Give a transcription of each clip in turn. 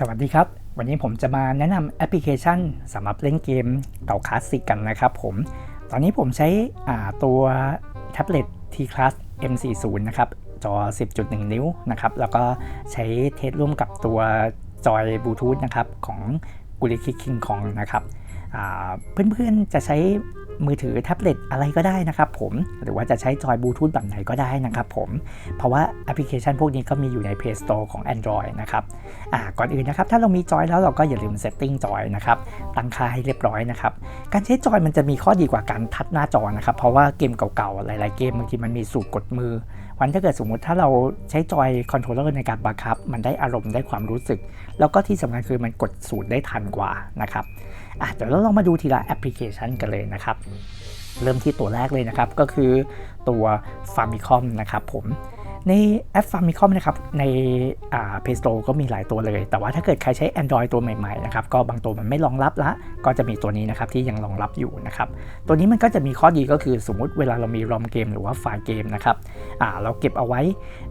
สวัสดีครับ วันนี้ผมจะมาแนะนำแอปพลิเคชันสำหรับเล่นเกมเก่าคลาสสิกกันนะครับผม ตอนนี้ผมใช้ตัวแท็บเล็ต T-Class M40 นะครับ จอ 10.1 นิ้วนะครับ แล้วก็ใช้เทสร่วมกับตัวจอยบลูทูธนะครับ ของ g u l i k i King Kong นะครับเพื่อนๆจะใช้ มือถือแท็บเล็ตอะไรก็ได้นะครับผมหรือว่าจะใช้จอยบลูทูธแบบไหนก็ได้นะครับผมเพราะว่าแอปพลิเคชันพวกนี้ก็มีอยู่ใน Play Store ของ Android นะครับอ่าก่อนอื่นนะครับถ้าเรามีจอยแล้วเราก็อย่าลืมเซตติ้งจอยนะครับตั้งค่าให้เรียบร้อยนะครับการใช้จอยมันจะมีข้อดีกว่าการทัดหน้าจอนะครับเพราะว่าเกมเก่าๆหลายๆเกมบางทีมันมีสูตรกดมือวันถ้าเกิดสมมติถ้าเราใช้จอยคอนโทรลเลอร์ในการบังคับ มันได้อารมณ์ได้ความรู้สึก แล้วก็ที่สำคัญคือมันกดสูตรได้ทันกว่านะครับ อะเดี๋ยวเราลองมาดูทีละแอปพลิเคชันกันเลยนะครับ เริ่มที่ตัวแรกเลยนะครับ ก็คือตัว Famicom นะครับผมในแอป Famicom นะครับในอ่า Play Store ก็มีหลายตัวเลย แต่ว่าถ้าเกิดใครใช้ Android ตัวใหม่ๆนะครับก็บางตัวมันไม่รองรับละ ก็จะมีตัวนี้นะครับที่ยังรองรับอยู่นะครับตัวนี้มันก็จะมีข้อดีก็คือสมมุติเวลาเรามีรอมเกมหรือว่าไฟล์เกมนะครับอ่าเราเก็บเอาไว้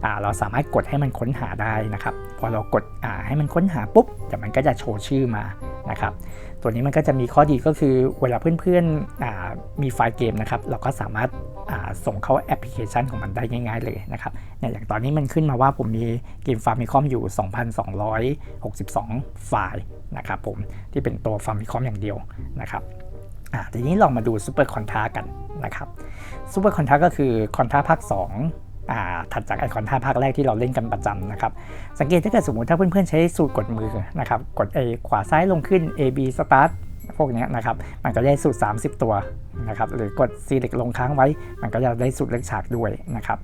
อ่าเราสามารถกดให้มันค้นหาได้นะครับพอเรากดอ่าให้มันค้นหาปุ๊บเดี๋ยวมันก็จะโชว์ชื่อมานะครับ ตัวนี้มันก็จะมีข้อดีก็คือเวลาเพื่อนๆมีไฟล์เกมนะครับ เราก็สามารถส่งเข้าแอปพลิเคชันของมันได้ง่ายๆเลยนะครับเนี่ยอย่างตอนนี้มันขึ้นมาว่าผมมีเกมฟาร์มิคอมอยู่ 2,262 ไฟล์นะครับผมที่เป็นตัวฟาร์มิคอมอย่างเดียวนะครับทีนี้ลองมาดูซูเปอร์คอนทากันนะครับซูเปอร์คอนทาก็คือคอนทาภาค 2 ถัดจากไอคอนท่าภาคแรกที่เราเล่นกันประจำนะครับ สังเกตถ้าเกิดสมมติถ้าเพื่อนๆใช้สูตรกดมือนะครับ กดไอขวาซ้ายลงขึ้น A B start พวกนี้นะครับ มันก็ได้สูตร 30 ตัวนะครับ หรือกด select ลงค้างไว้ มันก็จะได้สูตรเลือกฉากด้วยนะครับ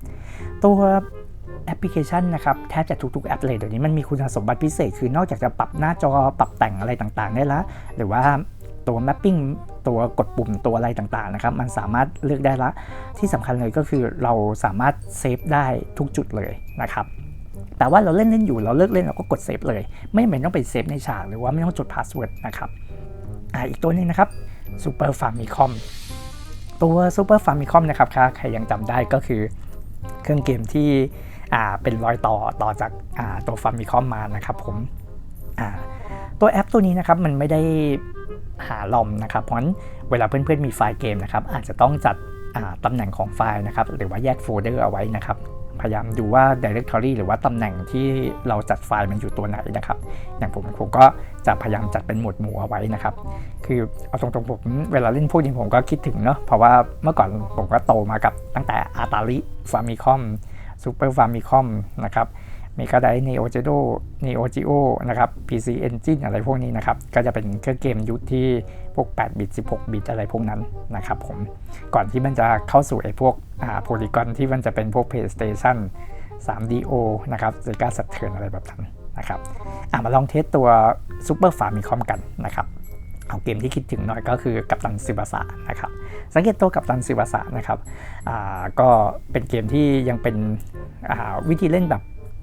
ตัวแอปพลิเคชันนะครับแทบจะทุกๆแอปเลยเดี๋ยวนี้มันมีคุณสมบัติพิเศษคือนอกจากจะปรับหน้าจอปรับแต่งอะไรต่างๆ ได้แล้วหรือว่าตัว mapping ตัวกดปุ่มตัวอะไรต่างๆนะครับ มันสามารถเลือกได้ละ ที่สำคัญเลยก็คือเราสามารถเซฟได้ทุกจุดเลยนะครับแต่ว่าเราเล่นเล่นอยู่เราเลิกเล่นเราก็กดเซฟเลย ไม่จำเป็นต้องไปเซฟในฉากหรือว่าไม่ต้องจดพาสเวิร์ดนะครับอ่าอีกตัวนึงนะครับ Super Famicom ตัว Super Famicom นะครับใครยังจำได้ก็คือเครื่องเกมที่อ่าเป็นรอยต่อต่อจากอ่าตัว Famicom มานะครับผมอ่าตัวแอปตัวนี้นะครับมันไม่ได้ หาลอมนะครับเพราะฉะนั้นเวลาเพื่อนๆมีไฟล์เกมนะครับอาจจะต้องจัดตำแหน่งของไฟล์นะครับหรือว่าแยกโฟลเดอร์เอาไว้นะครับพยายามดูว่า directory หรือว่าตำแหน่งที่เราจัดไฟล์มันอยู่ตัวไหนนะครับ อย่างผมผมก็จะพยายามจัดเป็นหมวดหมู่เอาไว้นะครับ คือเอาตรงๆผมเวลาเล่นพวกนี้ผมก็คิดถึงเนาะ เพราะว่าเมื่อก่อนผมก็โตมากับตั้งแต่ Atari Famicom Super Famicom นะครับเมกาไดเน โอเจโดเนโอจิโอนะครับ PC Engine อะไรพวกนี้นะครับ ก็จะเป็นเครื่องเกมยุคที่พวก 8 บิต 16 บิต อะไรพวกนั้นนะครับผม ก่อนที่มันจะเข้าสู่ไอ้พวกอ่าโพลีกอนที่มันจะเป็นพวก PlayStation 3DO นะครับ Sega Saturn อะไรแบบนั้นนะครับอ่ามาลองเทสตัว Super Famicom กันนะครับเอาเกมที่คิดถึงหน่อยก็คือกัปตันซิบาสะนะครับ สังเกตตัวกัปตันซิบาสะนะครับก็เป็นเกมที่ยังเป็นวิธีเล่นแบบ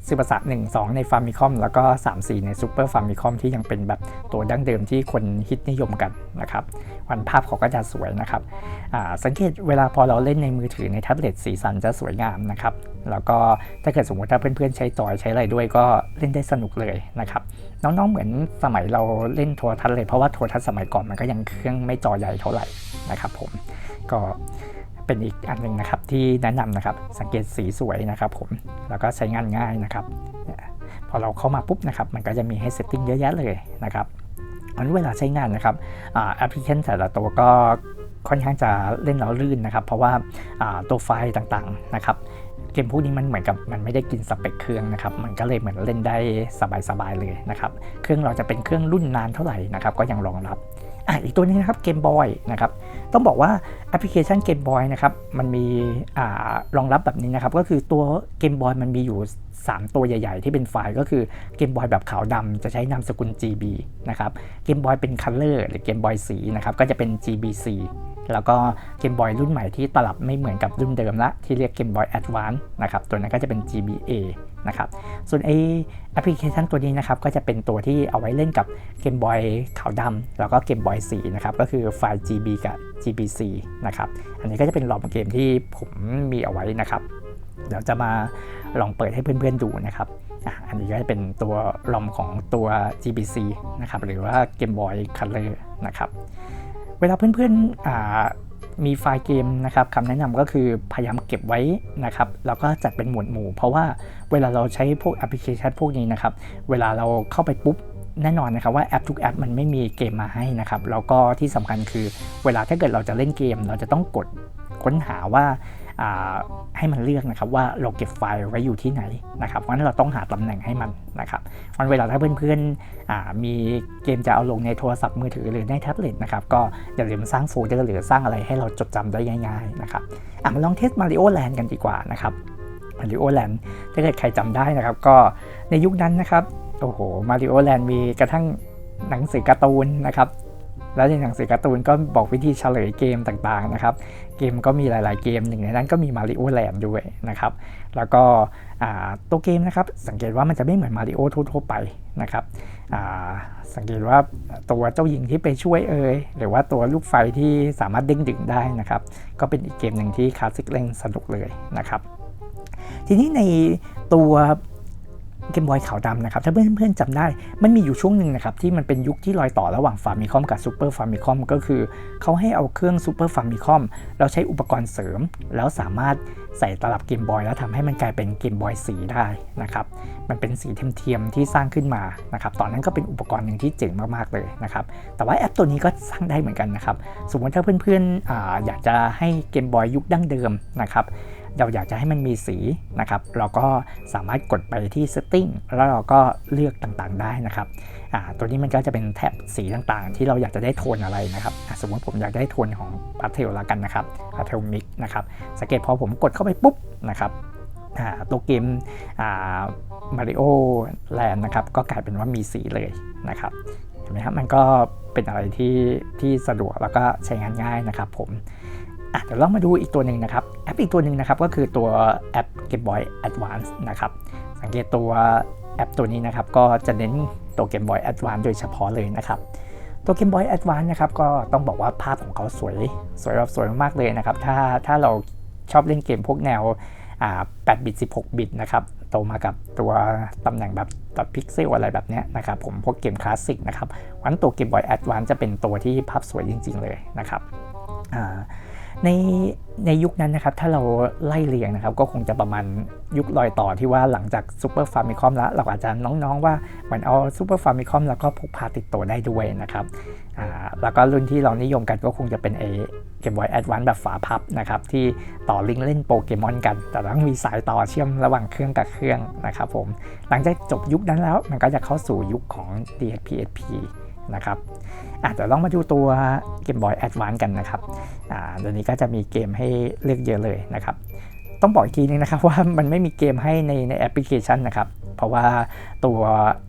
ซูเปอร์สหนึ่งสองในฟาร์มิคอมแล้วก็3 4ในซูเปอร์ฟาร์มิคอมที่ยังเป็นแบบตัวดั้งเดิมที่คนฮิตนิยมกันนะครับวันภาพเขาก็จะสวยนะครับสังเกตเวลาพอเราเล่นในมือถือในแท็บเล็ตสีสันจะสวยงามนะครับแล้วก็ถ้าเกิดสมมติถ้าเพื่อนๆใช้จอยใช้อะไรด้วยก็เล่นได้สนุกเลยนะครับน้องๆเหมือนสมัยเราเล่นโทรทัศน์เลยเพราะว่าโทรทัศน์สมัยก่อนมันก็ยังเครื่องไม่จอใหญ่เท่าไหร่นะครับผมก็ เป็นอีกอันหนึ่งนะครับที่แนะนำนะครับสังเกตสีสวยนะครับผมแล้วก็ใช้งานง่ายนะครับพอเราเข้ามาปุ๊บนะครับมันก็จะมีให้เซตติ้งเยอะแยะเลยนะครับอันเวลาใช้งานนะครับแอปพลิเคชันแต่ละตัวก็ค่อนข้างจะเล่นแล้วลื่นนะครับ เพราะว่าตัวไฟล์ต่างๆนะครับเกมพวกนี้มันเหมือนกับมันไม่ได้กินสเปคเครื่องนะครับ มันก็เลยเหมือนเล่นได้สบายๆเลยนะครับ เครื่องเราจะเป็นเครื่องรุ่นนานเท่าไหร่นะครับ ก็ยังรองรับ อะอีกตัวนี้นะครับเกมบอยนะครับต้องบอกว่าแอปพลิเคชันเกมบอยนะครับมันมีอรองรับแบบนี้นะครับ ก็คือตัวเกมบอยมันมีอยู่ 3 ตัวใหญ่ ๆ ที่เป็นไฟล์ก็คือเกมบอยแบบขาวดำจะใช้นามสกุล GB นะครับเกมบอยเป็นคัลเลอร์หรือเกมบอยสีนะครับก็จะเป็น GBC แล้วก็เกมบอยรุ่นใหม่ที่ตลับไม่เหมือนกับรุ่นเดิมละที่เรียกเกมบอยแอดวานซ์นะครับตัวนั้นก็จะเป็น GBA นะครับส่วนไอแอปพลิเคชันตัวนี้นะครับก็จะเป็นตัวที่เอาไว้เล่นกับเกมบอยขาวดำแล้วก็เกมบอยสีนะครับก็คือไฟล์ GB กับ GBC นะครับอันนี้ก็จะเป็นลอมเกมที่ผมมีเอาไว้นะครับเดี๋ยวจะมาลองเปิดให้เพื่อนๆดูนะครับอะอันนี้ก็จะเป็นตัวรอมของตัว GBC นะครับหรือว่า Game Boy Color นะครับ เวลาเพื่อนๆมีไฟล์เกมนะครับคำแนะนำก็คือพยายามเก็บไว้นะครับแล้วก็จัดเป็นหมวดหมู่ เพราะว่าเวลาเราใช้พวกแอปพลิเคชันพวกนี้นะครับ เวลาเราเข้าไปปุ๊บแน่นอนนะครับว่าแอปทุกแอปมันไม่มีเกมมาให้นะครับแล้วก็ที่สำคัญคือเวลาถ้าเกิดเราจะเล่นเกม เราจะต้องกดค้นหาว่า ให้มันเลือกนะครับว่าเราเก็บไฟล์ไว้อยู่ที่ไหนนะครับเพราะฉะนั้นเราต้องหาตำแหน่งให้มันนะครับวันเวลาถ้าเพื่อนๆมีเกมจะเอาลงในโทรศัพท์มือถือหรือในแท็บเล็ตนะครับก็อย่าลืมสร้างโฟลเดอร์หรือสร้างอะไรให้เราจดจำได้ง่ายๆนะครับมาลองเทสมาริโอแลนด์กันดีกว่านะครับมาริโอแลนด์ถ้าเกิดใครจำได้นะครับ ก็ในยุคนั้นนะครับโอ้โหมาริโอแลนด์มีกระทั่งหนังสือการ์ตูนนะครับ แล้วในหนังสือการ์ตูนก็บอกวิธีเฉลยเกมต่างๆนะครับ เกมก็มีหลายๆเกมหนึ่งในนั้นก็มีมาริโอแลนด์ด้วยนะครับ แล้วก็ตัวเกมนะครับสังเกตว่ามันจะไม่เหมือนมาริโอทั่วๆไปนะครับสังเกตว่าตัวเจ้าหญิงที่ไปช่วยเอ่ยหรือว่าตัวลูกไฟที่สามารถเด้งดึงได้นะครับ ก็เป็นอีกเกมหนึ่งที่คลาสสิกเล่นสนุกเลยนะครับ ทีนี้ในตัว เกมบอยขาวดำนะครับถ้าเพื่อนๆจำได้ มันมีอยู่ช่วงหนึ่งนะครับที่มันเป็นยุคที่รอยต่อระหว่างฟาร์มิคอมกับซูเปอร์ฟาร์มิคอมก็คือเขาให้เอาเครื่องซูเปอร์ฟาร์มิคอมแล้วใช้อุปกรณ์เสริม แล้วสามารถใส่ตลับเกมบอยแล้วทำให้มันกลายเป็นเกมบอยสีได้นะครับมันเป็นสีเทียมๆที่สร้างขึ้นมานะครับตอนนั้นก็เป็นอุปกรณ์หนึ่งที่เจ๋งมากๆเลยนะครับแต่ว่าแอปตัวนี้ก็สร้างได้เหมือนกันนะครับสมมติถ้าเพื่อนๆออยากจะให้เกมบอยยุคดั้งเดิมนะครับ เราอยากจะให้มันมีสีนะครับ เราก็สามารถกดไปที่ setting แล้วเราก็เลือกต่างๆได้นะครับตัวนี้มันก็จะเป็นแท็บสีต่างๆ ที่เราอยากจะได้โทนอะไรนะครับ สมมติผมอยากได้โทนของพาเทลละกันนะครับพาเทลมิกนะครับ สังเกตพอผมกดเข้าไปปุ๊บนะครับตัวเกมมาริโอแลนด์นะครับ ก็กลายเป็นว่ามีสีเลยนะครับเห็นไหมครับ มันก็เป็นอะไรที่ที่สะดวกแล้วก็ใช้งานง่ายนะครับผม อะเดี๋ยวเรามาดูอีกตัวหนึ่งนะครับ แอปอีกตัวหนึ่งนะครับก็คือตัวแอป Game Boy Advance นะครับ สังเกตตัวแอปตัวนี้นะครับ ก็จะเน้นตัว Game Boy Advance โดยเฉพาะเลยนะครับ ตัว Game Boy Advance นะครับก็ต้องบอกว่าภาพของเขาสวยสวยแบบสวยมากเลยนะครับ ถ้าถ้าเราชอบเล่นเกมพวกแนว8บิต 16 บิตนะครับ โตมากับตัวตำแหน่งแบบตัดพิกเซลอะไรแบบนี้นะครับ ผมพวกเกมคลาสสิกนะครับวันตัว Game Boy Advance จะเป็นตัวที่ภาพสวยจริง ๆ เลยนะครับ ในในยุคนั้นนะครับถ้าเราไล่เรียงนะครับก็คงจะประมาณยุครอยต่อที่ว่าหลังจากซูเปอร์ฟาร์มิคอมแล้วเราอาจจะน้องๆว่าเหมือนเอาซูเปอร์ฟาร์มิคอมแล้วก็พกพาติดตัวได้ด้วยนะครับแล้วก็รุ่นที่เรานิยมกันก็คงจะเป็นเอเกมบอยแอดวานซ์แบบฝาพับนะครับที่ต่อลิงก์เล่นโปเกมอนกัน แต่ต้องมีสายต่อเชื่อมระหว่างเครื่องกับเครื่องนะครับผมหลังจากจบยุคนั้นแล้วมันก็จะเข้าสู่ยุคของ DSP-SP นะครับอาจจะลองมาดูตัว Game Boy Advance กันนะครับอ่าเดี๋ยวนี้ก็จะมีเกมให้เลือกเยอะเลยนะครับ ต้องบอกอีกทีนึงนะครับว่ามันไม่มีเกมให้ในในแอปพลิเคชันนะครับ เพราะว่าตัว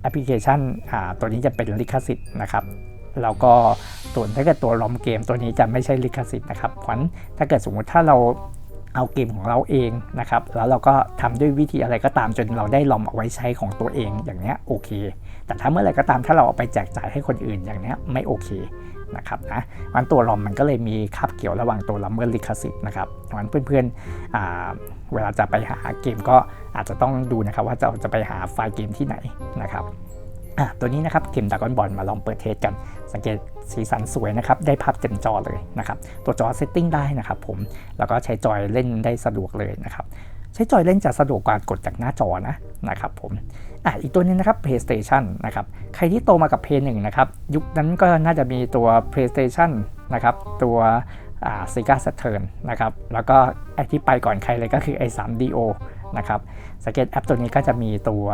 แอปพลิเคชันตัวนี้จะเป็นลิขสิทธิ์นะครับแล้วก็ส่วนถ้าเกิดตัวลอมเกมตัวนี้จะไม่ใช่ลิขสิทธิ์นะครับเพราะถ้าเกิดสมมติถ้าเรา เอาเกมของเราเองนะครับ แล้วเราก็ทำด้วยวิธีอะไรก็ตามจนเราได้ลอมเอาไว้ใช้ของตัวเองอย่างนี้โอเค แต่ถ้าเมื่อไหร่ก็ตามถ้าเราเอาไปแจกจ่ายให้คนอื่นอย่างนี้ไม่โอเคนะครับนะมันตัวลอมมันก็เลยมีคาบเกี่ยวระหว่างตัวลอมเมอร์ลิขสิทธิ์นะครับมันเพื่อนๆเวลาจะไปหาเกมก็อาจจะต้องดูนะครับว่าจะจะไปหาไฟล์เกมที่ไหนนะครับ ตัวนี้นะครับเกมดากอนบอลมาลองเปิดเทสกัน สังเกตสีสันสวยนะครับ ได้ภาพเต็มจอเลยนะครับ ตัวจอเซตติ้งได้นะครับผม แล้วก็ใช้จอยเล่นได้สะดวกเลยนะครับ ใช้จอยเล่นจะสะดวกกว่ากดจากหน้าจอนะนะครับผมอะอีกตัวนึงนะครับ PlayStation นะครับ ใครที่โตมากับ Play 1นะครับ ยุคนั้นก็น่าจะมีตัว PlayStation นะครับ ตัวอ่า Sega Saturn นะครับ แล้วก็ไอที่ไปก่อนใครเลยก็คือไอ 3DO นะครับ สังเกตแอปตัวนี้ก็จะมีตัว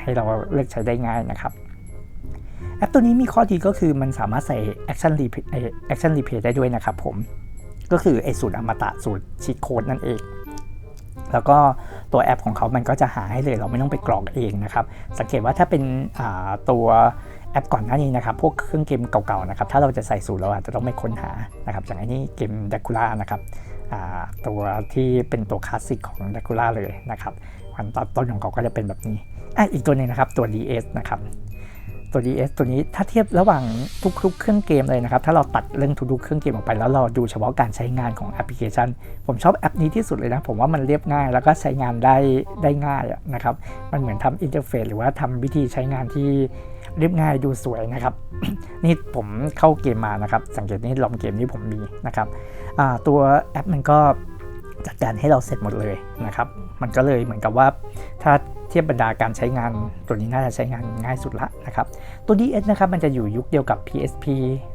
ให้เราเลือกใช้ได้ง่ายนะครับแอปตัวนี้มีข้อดีก็คือมันสามารถใส่ Action Replay Action Replay ได้ด้วยนะครับผมก็คือไอสูตรอมตะสูตรชีตโค้ดนั่นเอง แล้วก็ตัวแอปของเขามันก็จะหาให้เลยเราไม่ต้องไปกรอกเองนะครับ สังเกตว่าถ้าเป็นตัวแอปก่อนหน้านี้นะครับ พวกเครื่องเกมเก่าๆนะครับ ถ้าเราจะใส่สูตรเราอาจจะต้องไม่ค้นหานะครับอย่างไอ้นี้เกมดักคูล่านะครับตัวที่เป็นตัวคลาสสิกของดักคูล่าเลยนะครับวันต้นของเขาก็จะเป็นแบบนี้ อะอีกตัวหนึ่งนะครับตัว DS นะครับตัว DS ตัวนี้ถ้าเทียบระหว่างทุกๆ เครื่องเกมเลยนะครับ ถ้าเราตัดเรื่องทุกๆ เครื่องเกมออกไปแล้วเราดูเฉพาะการใช้งานของแอปพลิเคชัน ผมชอบแอปนี้ที่สุดเลยนะ ผมว่ามันเรียบง่ายแล้วก็ใช้งานได้ได้ง่ายนะครับ มันเหมือนทำอินเทอร์เฟซหรือว่าทำวิธีใช้งานที่เรียบง่ายดูสวยนะครับ นี่ผมเข้าเกมมานะครับ สังเกตนี่ลองเกมที่ผมมีนะครับตัวแอปมันก็ จัดการให้เราเสร็จหมดเลยนะครับ มันก็เลยเหมือนกับว่าถ้าเทียบบรรดาการใช้งานตัวนี้น่าจะใช้งานง่ายสุดละนะครับ ตัว DS นะครับมันจะอยู่ยุคเดียวกับ PSP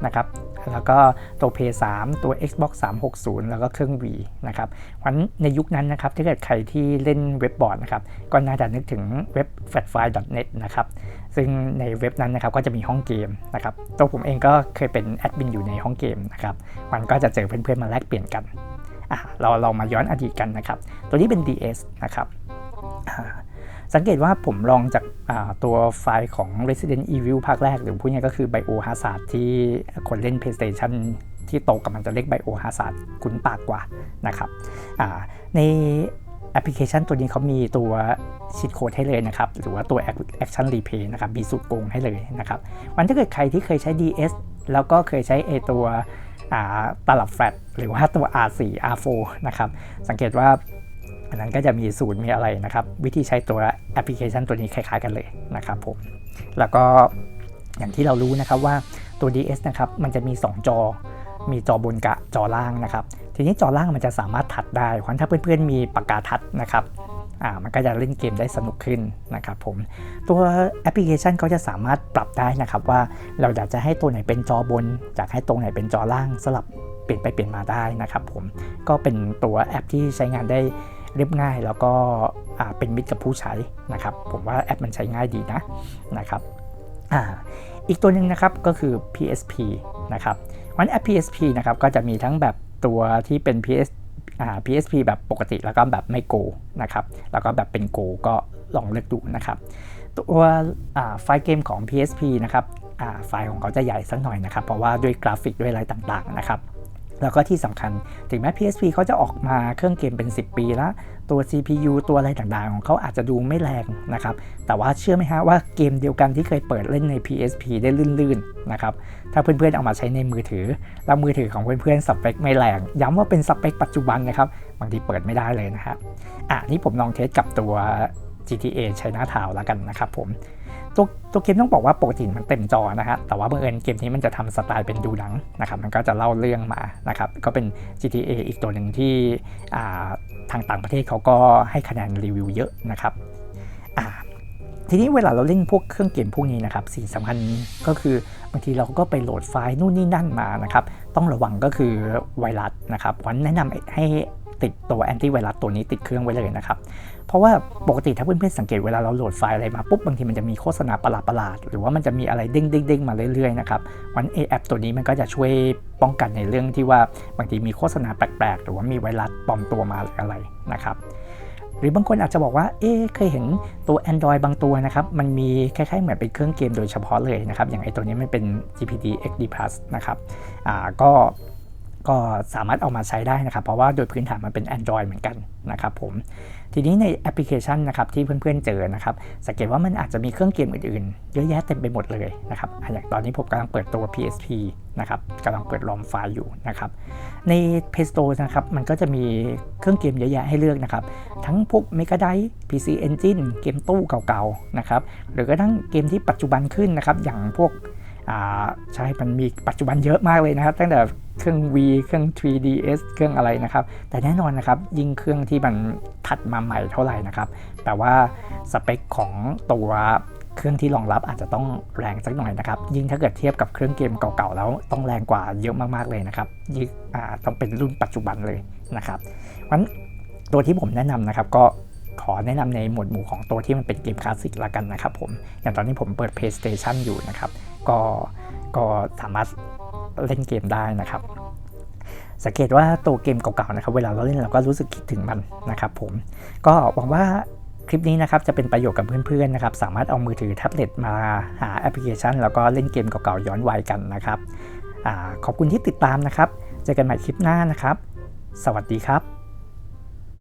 นะครับแล้วก็ตัว PS3 ตัว Xbox 360 แล้วก็เครื่อง V นะครับวันในยุคนั้นนะครับถ้าเกิดใครที่เล่นเว็บบอร์ดนะครับก็น่าจะนึกถึงเว็บ fatfile.net นะครับซึ่งในเว็บนั้นนะครับก็จะมีห้องเกมนะครับตัวผมเองก็เคยเป็นแอดมินอยู่ในห้องเกมนะครับมันก็จะเจอเพื่อนๆมาแลกเปลี่ยนกัน เราเรามาย้อนอดีตกันนะครับ ตัวนี้เป็น DS นะครับสังเกตว่าผมลองจากตัวไฟล์ของ Resident Evil ภาคแรก หรือพูดง่ายก็คือ Biohazard ที่คนเล่น PlayStation ที่โตกับมันจะเรียก Biohazard คุ้นปากกว่านะครับในแอปพลิเคชันตัวนี้เขามีตัวชีตโค้ดให้เลยนะครับ หรือว่าตัว Action Replay นะครับ มีสูตรโกงให้เลยนะครับวันถ้าเกิดใครที่เคยใช้ DS แล้วก็เคยใช้ไอตัว ตลับแฟลชหรือว่าตัว R4 R4 นะครับสังเกตว่าอันนั้นก็จะมีสูตรมีอะไรนะครับ วิธีใช้ตัวแอปพลิเคชันตัวนี้คล้ายๆกันเลยนะครับผมแล้วก็อย่างที่เรารู้นะครับว่าตัว DS นะครับมันจะมี 2 จอ มีจอบนกับจอล่างนะครับ ทีนี้จอล่างมันจะสามารถทัดได้เพราะถ้าเพื่อนๆมีปากกาทัดนะครับ อ่ามันก็จะเล่นเกมได้สนุกขึ้นนะครับผมตัวแอปพลิเคชันเขาจะสามารถปรับได้นะครับว่าเราอยากจะให้ตัวไหนเป็นจอบน อยากให้ตรงไหนเป็นจอล่างสลับเปลี่ยนไปเปลี่ยนมาได้นะครับผมก็เป็นตัวแอปที่ใช้งานได้เรียบง่ายแล้วก็เป็นมิตรกับผู้ใช้นะครับ ผมว่าแอปมันใช้ง่ายดีนะนะครับออีกตัวหนึ่งนะครับก็คือ PSP นะครับวันแอป PSP นะครับก็จะมีทั้งแบบตัวที่เป็น PS PSP แบบปกติแล้วก็แบบไม่โกนะครับ แล้วก็แบบเป็นโกก็ลองเลือกดูนะครับ ตัวไฟล์เกมของ PSP นะครับไฟล์ของเขาจะใหญ่สักหน่อยนะครับ เพราะว่าด้วยกราฟิกด้วยอะไรต่างๆนะครับ แล้วก็ที่สำคัญถึงแม้ PSP เขาจะออกมาเครื่องเกมเป็น 10 ปีแล้ว ตัว CPU ตัวอะไรต่างๆ ของเขาอาจจะดูไม่แรงนะครับ แต่ว่าเชื่อไหมฮะว่าเกมเดียวกันที่เคยเปิดเล่นใน PSP ได้ลื่นๆนะครับ ถ้าเพื่อนๆเอามาใช้ในมือถือ แล้วมือถือของเพื่อนๆสเปคไม่แรง ย้ำว่าเป็นสเปคปัจจุบันนะครับ บางทีเปิดไม่ได้เลยนะครับอะนี่ผมลองเทสกับตัว GTA China Town แล้วกันนะครับผม ตัวตัวเกมต้องบอกว่าปกติมันเต็มจอนะฮะแต่ว่าบังเอิญเกมนี้มันจะทำสไตล์เป็นดูหนังนะครับมันก็จะเล่าเรื่องมานะครับก็เป็น GTA อีกตัวหนึ่งที่ทางต่างประเทศเขาก็ให้คะแนนรีวิวเยอะนะครับทีนี้เวลาเราเล่นพวกเครื่องเกมพวกนี้นะครับสิ่งสำคัญก็คือบางทีเราก็ไปโหลดไฟล์นู่นนี่นั่นมานะครับต้องระวังก็คือไวรัสนะครับวันแนะนำให้ติดตัวแอนตี้ไวรัสตัวนี้ติดเครื่องไว้เลยนะครับ เพราะว่าปกติถ้าเพื่อนๆสังเกตเวลาเราโหลดไฟล์อะไรมาปุ๊บบางทีมันจะมีโฆษณาประหลาดๆหรือว่ามันจะมีอะไรเด้งๆมาเรื่อยๆนะครับวันเอแอปตัวนี้มันก็จะช่วยป้องกันในเรื่องที่ว่าบางทีมีโฆษณาแปลกๆ หรือว่ามีไวรัสปลอมตัวมาหรืออะไรนะครับหรือบางคนอาจจะบอกว่า เอ๊เคยเห็นตัว Android บางตัวนะครับ มันมีคล้ายๆ เหมือนเป็นเครื่องเกมโดยเฉพาะเลยนะครับ อย่างไอตัวนี้มันเป็น GPT XD Plus นะครับ อ่า ก็ ก็สามารถเอามาใช้ได้นะครับ เพราะว่าโดยพื้นฐานมันเป็น Android เหมือนกันนะครับผมทีนี้ในแอปพลิเคชันนะครับที่เพื่อนๆเจอนะครับสังเกตว่ามันอาจจะมีเครื่องเกมอื่นๆ เยอะแยะเต็มไปหมดเลยนะครับอย่างตอนนี้ผมกำลังเปิดตัว PSP นะครับกำลังเปิดลอมไฟล์อยู่นะครับใน Play Store นะครับมันก็จะมีเครื่องเกมเยอะแยะให้เลือกนะครับทั้งพวก m e g a d i ์ PC Engine เกมตู้เก่าๆนะครับหรือก็ทั้งเกมที่ปัจจุบันขึ้นนะครับอย่างพวก ใช่มันมีปัจจุบันเยอะมากเลยนะครับ ตั้งแต่เครื่อง V เครื่อง 3DS เครื่องอะไรนะครับ แต่แน่นอนนะครับ ยิ่งเครื่องที่มันถัดมาใหม่เท่าไหร่นะครับ แต่ว่าสเปคของตัวเครื่องที่รองรับอาจจะต้องแรงสักหน่อยนะครับ ยิ่งถ้าเกิดเทียบกับเครื่องเกมเก่าๆแล้วต้องแรงกว่าเยอะมากๆเลยนะครับยิ่งต้องเป็นรุ่นปัจจุบันเลยนะครับเพราะตัวที่ผมแนะนำนะครับก็ขอแนะนำในหมวดหมู่ของตัวที่มันเป็นเกมคลาสสิกละกันนะครับผม อย่างตอนนี้ผมเปิด PlayStation อยู่นะครับ ก็ก็สามารถเล่นเกมได้นะครับ สังเกตว่าตัวเกมเก่าๆนะครับ เวลาเราเล่นเราก็รู้สึกคิดถึงมันนะครับ ผมก็หวังว่าคลิปนี้นะครับจะเป็นประโยชน์กับเพื่อนๆนะครับ สามารถเอามือถือแท็บเล็ตมาหาแอปพลิเคชัน แล้วก็เล่นเกมเก่าๆย้อนวัยกันนะครับอขอบคุณที่ติดตามนะครับ เจอกันใหม่คลิปหน้านะครับ สวัสดีครับ